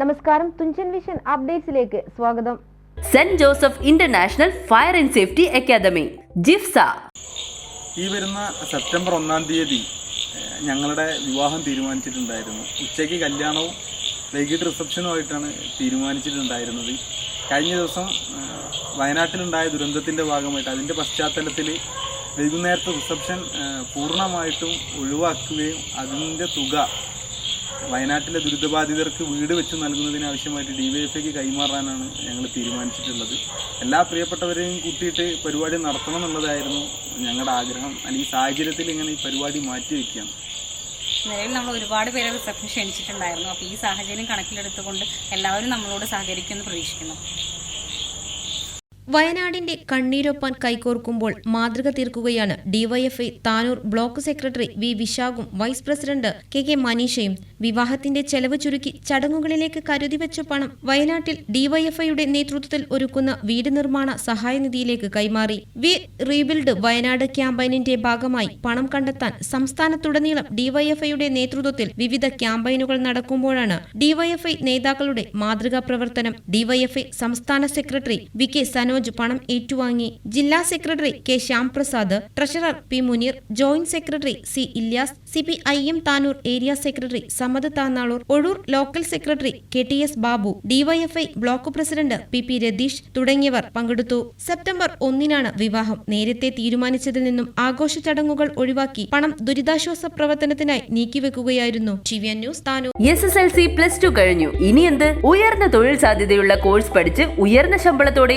നമസ്കാരം തുഞ്ചൻ വിഷൻ അപ്ഡേറ്റ്സിലേക്ക് സ്വാഗതം. Saint Joseph international fire and safety academy JIFSA. ഈ വരുന്ന സെപ്റ്റംബർ ഒന്നാം തീയതി ഞങ്ങളുടെ വിവാഹം തീരുമാനിച്ചിട്ടുണ്ടായിരുന്നു. ഉച്ചയ്ക്ക് കല്യാണവും വൈകിട്ട് റിസപ്ഷനും ആയിട്ടാണ് തീരുമാനിച്ചിട്ടുണ്ടായിരുന്നത്. കഴിഞ്ഞ ദിവസം വയനാട്ടിലുണ്ടായ ദുരന്തത്തിന്റെ ഭാഗമായിട്ട് അതിന്റെ പശ്ചാത്തലത്തിൽ വൈകുന്നേരത്തെ റിസപ്ഷൻ പൂർണമായിട്ടും ഒഴിവാക്കുകയും അതിന്റെ തുക വയനാട്ടിലെ ദുരിതബാധിതർക്ക് വീട് വെച്ച് നൽകുന്നതിനാവശ്യമായിട്ട് ഡി കൈമാറാനാണ് ഞങ്ങൾ തീരുമാനിച്ചിട്ടുള്ളത്. എല്ലാ പ്രിയപ്പെട്ടവരെയും കൂട്ടിയിട്ട് പരിപാടി നടത്തണം എന്നുള്ളതായിരുന്നു ഞങ്ങളുടെ ആഗ്രഹം അല്ലെങ്കിൽ സാഹചര്യത്തിൽ ഇങ്ങനെ ഈ പരിപാടി മാറ്റി വയ്ക്കുകയാണ് നിലവിൽ നമ്മൾ ഒരുപാട് പേരെ റിസപ്ഷൻ ക്ഷണിച്ചിട്ടുണ്ടായിരുന്നു. അപ്പോൾ ഈ സാഹചര്യം കണക്കിലെടുത്തുകൊണ്ട് എല്ലാവരും നമ്മളോട് സഹകരിക്കുമെന്ന് പ്രതീക്ഷിക്കുന്നു. വയനാടിന്റെ കണ്ണീരൊപ്പാൻ കൈകോർക്കുമ്പോൾ മാതൃക തീർക്കുകയാണ് DYFI Tanur block secretary V വിശാഖും vice president K K മനീഷയും. വിവാഹത്തിന്റെ ചെലവ് ചുരുക്കി ചടങ്ങുകളിലേക്ക് കരുതിവെച്ച പണം വയനാട്ടിൽ ഡിവൈഎഫ്ഐയുടെ നേതൃത്വത്തിൽ ഒരുക്കുന്ന വീട് നിർമ്മാണ സഹായനിധിയിലേക്ക് കൈമാറി. വി റീബിൽഡ് വയനാട് ക്യാമ്പയിനിന്റെ ഭാഗമായി പണം കണ്ടെത്താൻ സംസ്ഥാനത്തുടനീളം ഡിവൈഎഫ്ഐയുടെ നേതൃത്വത്തിൽ വിവിധ ക്യാമ്പയിനുകൾ നടക്കുമ്പോഴാണ് ഡിവൈഎഫ്ഐ നേതാക്കളുടെ മാതൃകാ പ്രവർത്തനം. ഡിവൈഎഫ്ഐ സംസ്ഥാന സെക്രട്ടറി വി കെ സനോജ് പണം ഏറ്റുവാങ്ങി. ജില്ലാ secretary K Shyamprasad treasurer P Muneer joint secretary C Ilyas C P I M Tanur area secretary Samad Thannalur Ozhur local secretary K T S Babu DYFI block president P P Ratheesh തുടങ്ങിയവർ പങ്കെടുത്തു. September ഒന്നിനാണ് വിവാഹം. നേരത്തെ തീരുമാനിച്ചതിൽ നിന്നും ആഘോഷ ചടങ്ങുകൾ ഒഴിവാക്കി പണം ദുരിതാശ്വാസ പ്രവർത്തനത്തിനായി നീക്കിവെക്കുകയായിരുന്നു. News Tanur. S S L C plus two കഴിഞ്ഞു. ഇനി എന്ത്? ഉയർന്ന തൊഴിൽ സാധ്യതയുള്ള കോഴ്സ് പഠിച്ച് ഉയർന്ന ശമ്പളത്തോടെ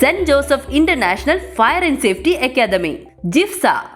Saint Joseph international fire and safety academy JIFSA